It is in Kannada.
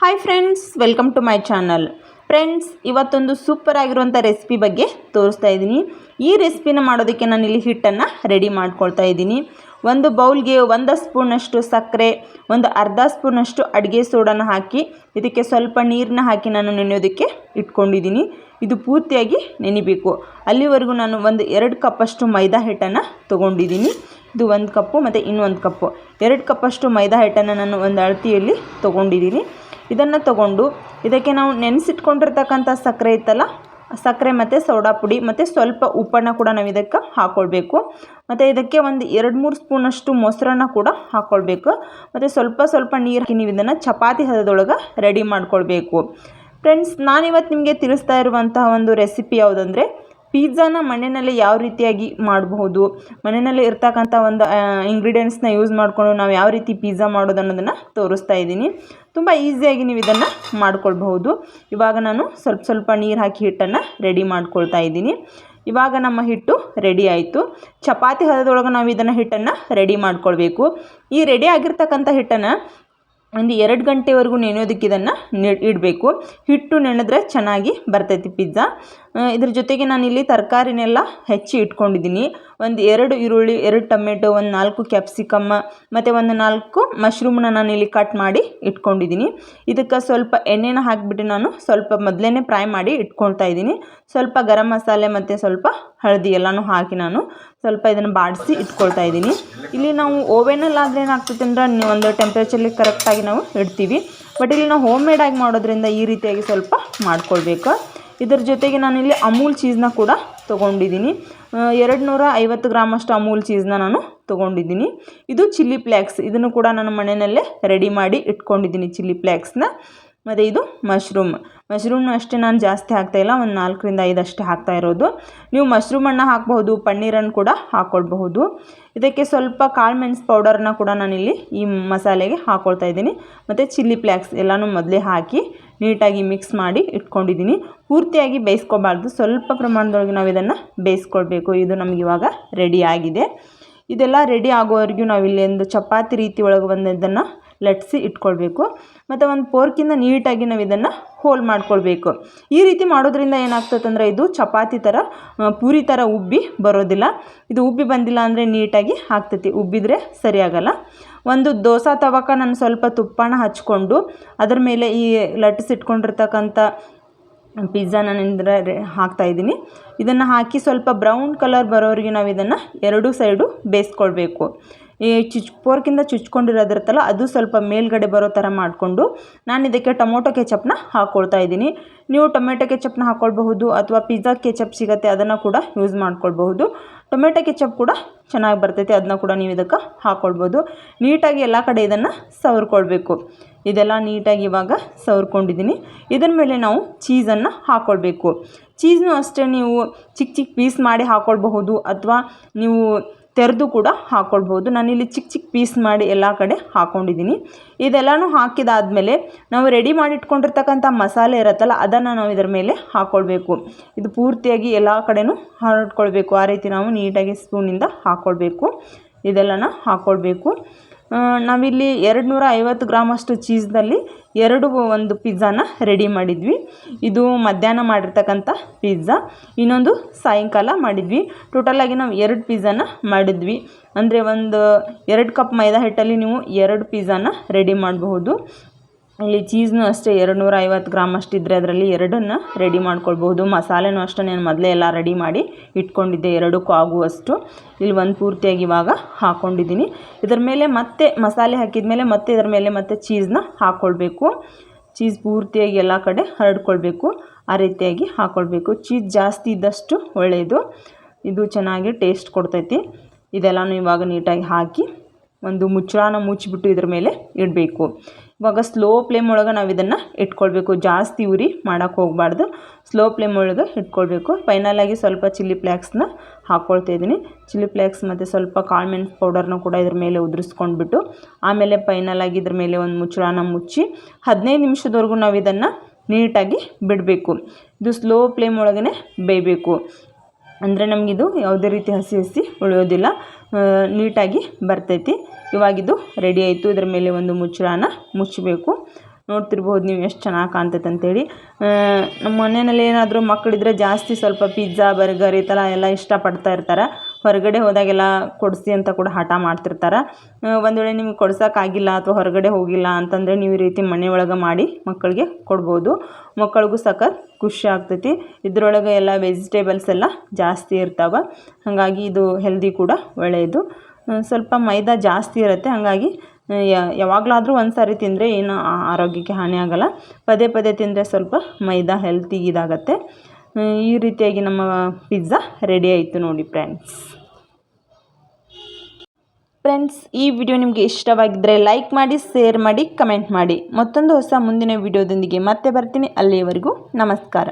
Hi friends welcome to my channel friends ಇವತ್ತೊಂದು ಸೂಪರ್ ಆಗಿರುವಂಥ ರೆಸಿಪಿ ಬಗ್ಗೆ ತೋರಿಸ್ತಾ ಇದ್ದೀನಿ. ಈ ರೆಸಿಪಿನ ಮಾಡೋದಕ್ಕೆ ನಾನು ಇಲ್ಲಿ ಹಿಟ್ಟನ್ನು ರೆಡಿ ಮಾಡ್ಕೊಳ್ತಾ ಇದ್ದೀನಿ. ಒಂದು ಬೌಲ್ಗೆ ಒಂದು ಸ್ಪೂನಷ್ಟು ಸಕ್ಕರೆ, ಒಂದು ಅರ್ಧ ಸ್ಪೂನಷ್ಟು ಅಡುಗೆ ಸೋಡನ್ನು ಹಾಕಿ, ಇದಕ್ಕೆ ಸ್ವಲ್ಪ ನೀರನ್ನ ಹಾಕಿ ನಾನು ನೆನೆಯೋದಕ್ಕೆ ಇಟ್ಕೊಂಡಿದ್ದೀನಿ. ಇದು ಪೂರ್ತಿಯಾಗಿ ನೆನಿಬೇಕು. ಅಲ್ಲಿವರೆಗೂ ನಾನು ಒಂದು ಎರಡು ಕಪ್ಪಷ್ಟು ಮೈದಾ ಹಿಟ್ಟನ್ನು ತೊಗೊಂಡಿದ್ದೀನಿ. ಇದು ಒಂದು ಕಪ್ಪು ಮತ್ತು ಇನ್ನೊಂದು ಕಪ್ಪು. ಎರಡು ಕಪ್ಪಷ್ಟು ಮೈದಾ ಹಿಟ್ಟನ್ನು ನಾನು ಒಂದು ಅಳತಿಯಲ್ಲಿ ತೊಗೊಂಡಿದ್ದೀನಿ. ಇದನ್ನು ತಗೊಂಡು ಇದಕ್ಕೆ ನಾವು ನೆನೆಸಿಟ್ಕೊಂಡಿರ್ತಕ್ಕಂಥ ಸಕ್ಕರೆ ಇತ್ತಲ್ಲ ಸಕ್ಕರೆ ಮತ್ತು ಸೋಡಾ ಪುಡಿ ಮತ್ತು ಸ್ವಲ್ಪ ಉಪ್ಪನ್ನು ಕೂಡ ನಾವು ಇದಕ್ಕೆ ಹಾಕ್ಕೊಳ್ಬೇಕು ಮತ್ತು ಇದಕ್ಕೆ ಒಂದು ಎರಡು ಮೂರು ಸ್ಪೂನಷ್ಟು ಮೊಸರನ್ನ ಕೂಡ ಹಾಕ್ಕೊಳ್ಬೇಕು ಮತ್ತು ಸ್ವಲ್ಪ ಸ್ವಲ್ಪ ನೀರು ಹಾಕಿ ನೀವು ಇದನ್ನು ಚಪಾತಿ ಹದದೊಳಗೆ ರೆಡಿ ಮಾಡ್ಕೊಳ್ಬೇಕು. ಫ್ರೆಂಡ್ಸ್ ನಾನಿವತ್ತು ನಿಮಗೆ ತಿಳಿಸ್ತಾ ಇರುವಂತಹ ಒಂದು ರೆಸಿಪಿ ಯಾವುದಂದರೆ ಪಿಜ್ಜಾನ ಮನೆಯಲ್ಲಿ ಯಾವ ರೀತಿಯಾಗಿ ಮಾಡಬಹುದು? ಮನೆಯಲ್ಲಿ ಇರ್ತಕ್ಕಂಥ ಒಂದು ಇಂಗ್ರೀಡಿಯೆಂಟ್ಸ್ನ ಯೂಸ್ ಮಾಡಿಕೊಂಡು ನಾವು ಯಾವ ರೀತಿ ಪಿಜ್ಜಾ ಮಾಡೋದು ಅನ್ನೋದನ್ನು ತೋರಿಸ್ತಾ ಇದ್ದೀನಿ. ತುಂಬ ಈಸಿಯಾಗಿ ನೀವು ಇದನ್ನು ಮಾಡ್ಕೊಳ್ಬಹುದು. ಇವಾಗ ನಾನು ಸ್ವಲ್ಪ ಸ್ವಲ್ಪ ನೀರು ಹಾಕಿ ಹಿಟ್ಟನ್ನು ರೆಡಿ ಮಾಡ್ಕೊಳ್ತಾ ಇದ್ದೀನಿ. ಇವಾಗ ನಮ್ಮ ಹಿಟ್ಟು ರೆಡಿ ಆಯಿತು. ಚಪಾತಿ ಹದದೊಳಗೆ ನಾವು ಇದನ್ನು ಹಿಟ್ಟನ್ನು ರೆಡಿ ಮಾಡ್ಕೊಳ್ಬೇಕು. ಈ ರೆಡಿ ಆಗಿರ್ತಕ್ಕಂಥ ಹಿಟ್ಟನ್ನು ಒಂದು ಎರಡು ಗಂಟೆವರೆಗೂ ನೆನೆಯೋದಕ್ಕೆ ಇದನ್ನು ನೆ ಇಡಬೇಕು. ಹಿಟ್ಟು ನೆನೆದ್ರೆ ಚೆನ್ನಾಗಿ ಬರ್ತೈತಿ ಪಿಜ್ಜಾ. ಇದ್ರ ಜೊತೆಗೆ ನಾನಿಲ್ಲಿ ತರಕಾರಿನೆಲ್ಲ ಹೆಚ್ಚಿ ಇಟ್ಕೊಂಡಿದ್ದೀನಿ. ಒಂದು ಎರಡು ಈರುಳ್ಳಿ, ಎರಡು ಟೊಮೆಟೊ, ಒಂದು ನಾಲ್ಕು ಕ್ಯಾಪ್ಸಿಕಮ್ಮ, ಮತ್ತು ಒಂದು ನಾಲ್ಕು ಮಶ್ರೂಮ್ನ ಇಲ್ಲಿ ಕಟ್ ಮಾಡಿ ಇಟ್ಕೊಂಡಿದ್ದೀನಿ. ಇದಕ್ಕೆ ಸ್ವಲ್ಪ ಎಣ್ಣೆನ ಹಾಕಿಬಿಟ್ಟು ನಾನು ಸ್ವಲ್ಪ ಮೊದಲೇ ಫ್ರೈ ಮಾಡಿ ಇಟ್ಕೊಳ್ತಾ ಇದ್ದೀನಿ. ಸ್ವಲ್ಪ ಗರಂ ಮಸಾಲೆ ಮತ್ತು ಸ್ವಲ್ಪ ಹಳದಿ ಎಲ್ಲನೂ ಹಾಕಿ ನಾನು ಸ್ವಲ್ಪ ಇದನ್ನು ಬಾಡಿಸಿ ಇಟ್ಕೊಳ್ತಾ ಇದ್ದೀನಿ. ಇಲ್ಲಿ ನಾವು ಓವೆನಲ್ಲಿ ಆದರೆ ಏನಾಗ್ತೈತೆ ಅಂದ್ರೆ ಒಂದು ಟೆಂಪ್ರೇಚರ್ಲಿ ಕರೆಕ್ಟಾಗಿ ನಾವು ಇಡ್ತೀವಿ. ಬಟ್ ಇಲ್ಲಿ ನಾವು ಹೋಮ್ ಮೇಡಾಗಿ ಮಾಡೋದ್ರಿಂದ ಈ ರೀತಿಯಾಗಿ ಸ್ವಲ್ಪ ಮಾಡ್ಕೊಳ್ಬೇಕು. ಇದರ ಜೊತೆಗೆ ನಾನಿಲ್ಲಿ ಅಮೂಲ್ ಚೀಸ್ನ ಕೂಡ ತೊಗೊಂಡಿದ್ದೀನಿ. ಎರಡು ನೂರ ಐವತ್ತು ಗ್ರಾಮಷ್ಟು ಅಮೂಲ್ ಚೀಸ್ನ ನಾನು ತೊಗೊಂಡಿದ್ದೀನಿ. ಇದು ಚಿಲ್ಲಿ ಫ್ಲ್ಯಾಕ್ಸ್ ಇದನ್ನು ಕೂಡ ನಾನು ಮನೆಯಲ್ಲೇ ರೆಡಿ ಮಾಡಿ ಇಟ್ಕೊಂಡಿದ್ದೀನಿ ಚಿಲ್ಲಿ ಫ್ಲೇಕ್ಸ್ನ ಮತ್ತು ಇದು ಮಶ್ರೂಮ್ ಮಶ್ರೂಮ್ನು ಅಷ್ಟೇ ನಾನು ಜಾಸ್ತಿ ಹಾಕ್ತಾಯಿಲ್ಲ ಒಂದು ನಾಲ್ಕರಿಂದ ಐದು ಅಷ್ಟೇ ಹಾಕ್ತಾ ಇರೋದು. ನೀವು ಮಶ್ರೂಮನ್ನು ಹಾಕಬಹುದು ಪನ್ನೀರನ್ನು ಕೂಡ ಹಾಕ್ಕೊಳ್ಬಹುದು ಇದಕ್ಕೆ ಸ್ವಲ್ಪ ಕಾಳು ಮೆಣಸು ಪೌಡರ್ನ ಕೂಡ ನಾನಿಲ್ಲಿ ಈ ಮಸಾಲೆಗೆ ಹಾಕ್ಕೊಳ್ತಾ ಇದ್ದೀನಿ. ಮತ್ತು ಚಿಲ್ಲಿ ಫ್ಲ್ಯಾಕ್ಸ್ ಎಲ್ಲನೂ ಮೊದಲೇ ಹಾಕಿ ನೀಟಾಗಿ ಮಿಕ್ಸ್ ಮಾಡಿ ಇಟ್ಕೊಂಡಿದ್ದೀನಿ. ಪೂರ್ತಿಯಾಗಿ ಬೇಯಿಸ್ಕೋಬಾರ್ದು, ಸ್ವಲ್ಪ ಪ್ರಮಾಣದೊಳಗೆ ನಾವು ಇದನ್ನು ಬೇಯಿಸ್ಕೊಳ್ಬೇಕು. ಇದು ನಮಗೆ ಇವಾಗ ರೆಡಿ ಆಗಿದೆ. ಇದೆಲ್ಲ ರೆಡಿ ಆಗೋವರೆಗೂ ನಾವು ಇಲ್ಲಿ ಒಂದು ಚಪಾತಿ ರೀತಿ ಒಳಗೆ ಒಂದು ಇದನ್ನು ಲಟ್ಸಿ ಇಟ್ಕೊಳ್ಬೇಕು. ಮತ್ತು ಒಂದು ಪೋರ್ಕಿಂದ ನೀಟಾಗಿ ನಾವು ಇದನ್ನು ಹೋಲ್ ಮಾಡ್ಕೊಳ್ಬೇಕು. ಈ ರೀತಿ ಮಾಡೋದ್ರಿಂದ ಏನಾಗ್ತದೆ ಅಂದರೆ ಇದು ಚಪಾತಿ ಥರ ಪೂರಿ ಥರ ಉಬ್ಬಿ ಬರೋದಿಲ್ಲ. ಇದು ಉಬ್ಬಿ ಬಂದಿಲ್ಲ ಅಂದರೆ ನೀಟಾಗಿ ಆಗ್ತೈತಿ. ಉಬ್ಬಿದರೆ ಸರಿಯಾಗಲ್ಲ. ಒಂದು ದೋಸೆ ತವಕ ನಾನು ಸ್ವಲ್ಪ ತುಪ್ಪನ ಹಚ್ಕೊಂಡು, ಅದ್ರ ಮೇಲೆ ಈ ಲಟ್ಟಿಸಿಟ್ಕೊಂಡಿರ್ತಕ್ಕಂಥ ಪಿಜ್ಜಾ ನಾನು ಅಂದರೆ ಹಾಕ್ತಾಯಿದ್ದೀನಿ ಇದನ್ನು ಹಾಕಿ ಸ್ವಲ್ಪ ಬ್ರೌನ್ ಕಲರ್ ಬರೋರಿಗೆ ನಾವು ಇದನ್ನು ಎರಡೂ ಸೈಡು ಬೇಯಿಸ್ಕೊಳ್ಬೇಕು. ಈ ಚುಚ್, ಪೋರ್ಕಿಂದ ಚುಚ್ಕೊಂಡಿರೋದಿರುತ್ತಲ್ಲ, ಅದು ಸ್ವಲ್ಪ ಮೇಲ್ಗಡೆ ಬರೋ ಥರ ಮಾಡಿಕೊಂಡು ನಾನು ಇದಕ್ಕೆ ಟೊಮೊಟೊ ಕೆಚಪ್ನ ಹಾಕ್ಕೊಳ್ತಾ ಇದ್ದೀನಿ. ನೀವು ಟೊಮೆಟೊ ಕೆಚಪ್ನ ಹಾಕ್ಕೊಳ್ಬಹುದು ಅಥವಾ ಪಿಜ್ಜಾ ಕೆಚಪ್ ಸಿಗುತ್ತೆ, ಅದನ್ನು ಕೂಡ ಯೂಸ್ ಮಾಡ್ಕೊಳ್ಬಹುದು. ಟೊಮೆಟೊ ಕೆಚಪ್ ಕೂಡ ಚೆನ್ನಾಗಿ ಬರ್ತೈತೆ ಅದನ್ನ ಕೂಡ ನೀವು ಇದಕ್ಕೆ ಹಾಕ್ಕೊಳ್ಬೋದು ನೀಟಾಗಿ ಎಲ್ಲ ಕಡೆ ಇದನ್ನು ಸವರ್ಕೊಳ್ಬೇಕು. ಇದೆಲ್ಲ ನೀಟಾಗಿ ಇವಾಗ ಸವರ್ಕೊಂಡಿದ್ದೀನಿ. ಇದರ ಮೇಲೆ ನಾವು ಚೀಸನ್ನು ಹಾಕ್ಕೊಳ್ಬೇಕು ಚೀಸ್ನೂ ಅಷ್ಟೇ ನೀವು ಚಿಕ್ಕ ಚಿಕ್ಕ ಪೀಸ್ ಮಾಡಿ ಹಾಕ್ಕೊಳ್ಬಹುದು ಅಥವಾ ನೀವು ತೆರೆದು ಕೂಡ ಹಾಕ್ಕೊಳ್ಬೋದು ನಾನಿಲ್ಲಿ ಚಿಕ್ಕ ಚಿಕ್ಕ ಪೀಸ್ ಮಾಡಿ ಎಲ್ಲ ಕಡೆ ಹಾಕ್ಕೊಂಡಿದ್ದೀನಿ ಇದೆಲ್ಲನೂ ಹಾಕಿದಾದಮೇಲೆ ನಾವು ರೆಡಿ ಮಾಡಿ ಇಟ್ಕೊಂಡಿರ್ತಕ್ಕಂಥ ಮಸಾಲೆ ಇರುತ್ತಲ್ಲ, ಅದನ್ನು ನಾವು ಇದರ ಮೇಲೆ ಹಾಕ್ಕೊಳ್ಬೇಕು ಇದು ಪೂರ್ತಿಯಾಗಿ ಎಲ್ಲ ಕಡೆಯೂ ಹರಡ್ಕೊಳ್ಬೇಕು ಆ ರೀತಿ ನಾವು ನೀಟಾಗಿ ಸ್ಪೂನಿಂದ ಹಾಕ್ಕೊಳ್ಬೇಕು ಇದೆಲ್ಲನ ಹಾಕ್ಕೊಳ್ಬೇಕು ನಾವಿಲ್ಲಿ ಎರಡು ನೂರ ಐವತ್ತು ಗ್ರಾಮಷ್ಟು ಚೀಸ್ನಲ್ಲಿ ಎರಡು ಒಂದು ಪಿಜ್ಜಾನ ರೆಡಿ ಮಾಡಿದ್ವಿ. ಇದು ಮಧ್ಯಾಹ್ನ ಮಾಡಿರ್ತಕ್ಕಂಥ ಪಿಜ್ಜಾ. ಇನ್ನೊಂದು ಸಾಯಂಕಾಲ ಮಾಡಿದ್ವಿ. ಟೋಟಲಾಗಿ ನಾವು ಎರಡು ಪಿಜ್ಜಾನ ಮಾಡಿದ್ವಿ. ಅಂದರೆ ಒಂದು ಎರಡು ಕಪ್ ಮೈದಾ ಹಿಟ್ಟಲ್ಲಿ ನೀವು ಎರಡು ಪಿಜ್ಜಾನ ರೆಡಿ ಮಾಡಬಹುದು. ಇಲ್ಲಿ ಚೀಸ್ನು ಅಷ್ಟೇ ಎರಡು ನೂರ ಐವತ್ತು ಗ್ರಾಮ್ ಅಷ್ಟಿದ್ದರೆ ಅದರಲ್ಲಿ ಎರಡನ್ನು ರೆಡಿ ಮಾಡ್ಕೊಳ್ಬೋದು ಮಸಾಲೆನೂ ಅಷ್ಟೇ ನಾನು ಮೊದಲೇ ಎಲ್ಲ ರೆಡಿ ಮಾಡಿ ಇಟ್ಕೊಂಡಿದ್ದೆ ಎರಡಕ್ಕೂ ಆಗುವಷ್ಟು ಇಲ್ಲಿ ಒಂದು ಪೂರ್ತಿಯಾಗಿ ಇವಾಗ ಹಾಕ್ಕೊಂಡಿದ್ದೀನಿ ಇದರ ಮೇಲೆ ಮತ್ತೆ ಮಸಾಲೆ ಹಾಕಿದ ಮೇಲೆ ಮತ್ತೆ ಇದರ ಮೇಲೆ ಮತ್ತೆ ಚೀಸ್ನ ಹಾಕ್ಕೊಳ್ಬೇಕು ಚೀಸ್ ಪೂರ್ತಿಯಾಗಿ ಎಲ್ಲ ಕಡೆ ಹರಡ್ಕೊಳ್ಬೇಕು, ಆ ರೀತಿಯಾಗಿ ಹಾಕ್ಕೊಳ್ಬೇಕು ಚೀಸ್ ಜಾಸ್ತಿ ಇದ್ದಷ್ಟು ಒಳ್ಳೆಯದು ಇದು ಚೆನ್ನಾಗಿ ಟೇಸ್ಟ್ ಕೊಡ್ತೈತಿ. ಇದೆಲ್ಲನೂ ಇವಾಗ ನೀಟಾಗಿ ಹಾಕಿ ಒಂದು ಮುಚ್ಚಳನ ಮುಚ್ಚಿಬಿಟ್ಟು ಇದ್ರ ಮೇಲೆ ಇಡಬೇಕು. ಇವಾಗ ಸ್ಲೋ ಫ್ಲೇಮ್ ಒಳಗೆ ನಾವು ಇದನ್ನು ಇಟ್ಕೊಳ್ಬೇಕು. ಜಾಸ್ತಿ ಉರಿ ಮಾಡೋಕ್ಕೆ ಹೋಗಬಾರ್ದು. ಸ್ಲೋ ಫ್ಲೇಮ್ ಒಳಗೆ ಇಟ್ಕೊಳ್ಬೇಕು. ಫೈನಲಾಗಿ ಸ್ವಲ್ಪ ಚಿಲ್ಲಿ ಫ್ಲ್ಯಾಕ್ಸ್ನ ಹಾಕ್ಕೊಳ್ತಾ ಇದ್ದೀನಿ. ಚಿಲ್ಲಿ ಫ್ಲ್ಯಾಕ್ಸ್ ಮತ್ತು ಸ್ವಲ್ಪ ಕಾಳು ಮೆಣಸು ಪೌಡರ್ನ ಕೂಡ ಇದ್ರ ಮೇಲೆ ಉದುರಿಸ್ಕೊಂಡ್ಬಿಟ್ಟು, ಆಮೇಲೆ ಫೈನಲಾಗಿ ಇದ್ರ ಮೇಲೆ ಒಂದು ಮುಚ್ಚಳನ ಮುಚ್ಚಿ ಹದಿನೈದು ನಿಮಿಷದವರೆಗೂ ನಾವು ಇದನ್ನು ನೀಟಾಗಿ ಬಿಡಬೇಕು. ಇದು ಸ್ಲೋ ಫ್ಲೇಮ್ ಒಳಗೇ ಬೇಯಬೇಕು. ಅಂದರೆ ನಮಗಿದು ಯಾವುದೇ ರೀತಿ ಹಸಿ ಹಸಿ ಉಳಿಯೋದಿಲ್ಲ. ನೀಟಾಗಿ ಬರ್ತೈತಿ. ಇವಾಗಿದು ರೆಡಿ ಆಯಿತು. ಇದರ ಮೇಲೆ ಒಂದು ಮುಚ್ಚಳನ ಮುಚ್ಚಬೇಕು. ನೋಡ್ತಿರ್ಬೋದು ನೀವು ಎಷ್ಟು ಚೆನ್ನಾಗಿ ಕಾಣ್ತೈತೆ ಅಂತೇಳಿ. ನಮ್ಮ ಮನೆಯಲ್ಲಿ ಏನಾದರೂ ಮಕ್ಕಳಿದ್ರೆ ಜಾಸ್ತಿ ಸ್ವಲ್ಪ ಪಿಜ್ಜಾ ಬರ್ಗರ್ ಈ ಥರ ಎಲ್ಲ ಇಷ್ಟಪಡ್ತಾ ಇರ್ತಾರೆ. ಹೊರಗಡೆ ಹೋದಾಗೆಲ್ಲ ಕೊಡಿಸಿ ಅಂತ ಕೂಡ ಹಠ ಮಾಡ್ತಿರ್ತಾರೆ. ಒಂದು ವೇಳೆ ನಿಮ್ಗೆ ಕೊಡ್ಸೋಕ್ಕಾಗಿಲ್ಲ ಅಥವಾ ಹೊರಗಡೆ ಹೋಗಿಲ್ಲ ಅಂತಂದರೆ ನೀವು ಈ ರೀತಿ ಮನೆ ಒಳಗೆ ಮಾಡಿ ಮಕ್ಕಳಿಗೆ ಕೊಡ್ಬೋದು. ಮಕ್ಕಳಿಗೂ ಸಖತ್ ಖುಷಿ ಆಗ್ತೈತಿ. ಇದರೊಳಗೆ ಎಲ್ಲ ವೆಜಿಟೇಬಲ್ಸ್ ಎಲ್ಲ ಜಾಸ್ತಿ ಇರ್ತಾವೆ. ಹಾಗಾಗಿ ಇದು ಹೆಲ್ದಿ ಕೂಡ ಒಳ್ಳೆಯದು ಸ್ವಲ್ಪ ಮೈದಾ ಜಾಸ್ತಿ ಇರುತ್ತೆ. ಹಾಗಾಗಿ ಯಾವಾಗಲಾದರೂ ಒಂದು ಸಾರಿ ತಿಂದರೆ ಏನು ಆರೋಗ್ಯಕ್ಕೆ ಹಾನಿ ಆಗಲ್ಲ. ಪದೇ ಪದೇ ತಿಂದರೆ ಸ್ವಲ್ಪ ಮೈದಾ ಹೆಲ್ತಿಗೆ ಇದಾಗತ್ತೆ. ಈ ರೀತಿಯಾಗಿ ನಮ್ಮ ಪಿಜ್ಜಾ ರೆಡಿ ಆಯಿತು ನೋಡಿ ಫ್ರೆಂಡ್ಸ್ ಫ್ರೆಂಡ್ಸ್ ಈ ವಿಡಿಯೋ ನಿಮಗೆ ಇಷ್ಟವಾಗಿದ್ದರೆ ಲೈಕ್ ಮಾಡಿ ಶೇರ್ ಮಾಡಿ ಕಮೆಂಟ್ ಮಾಡಿ. ಮತ್ತೊಂದು ಹೊಸ ಮುಂದಿನ ವಿಡಿಯೋದೊಂದಿಗೆ ಮತ್ತೆ ಬರ್ತೀನಿ. ಅಲ್ಲಿಯವರೆಗೂ ನಮಸ್ಕಾರ.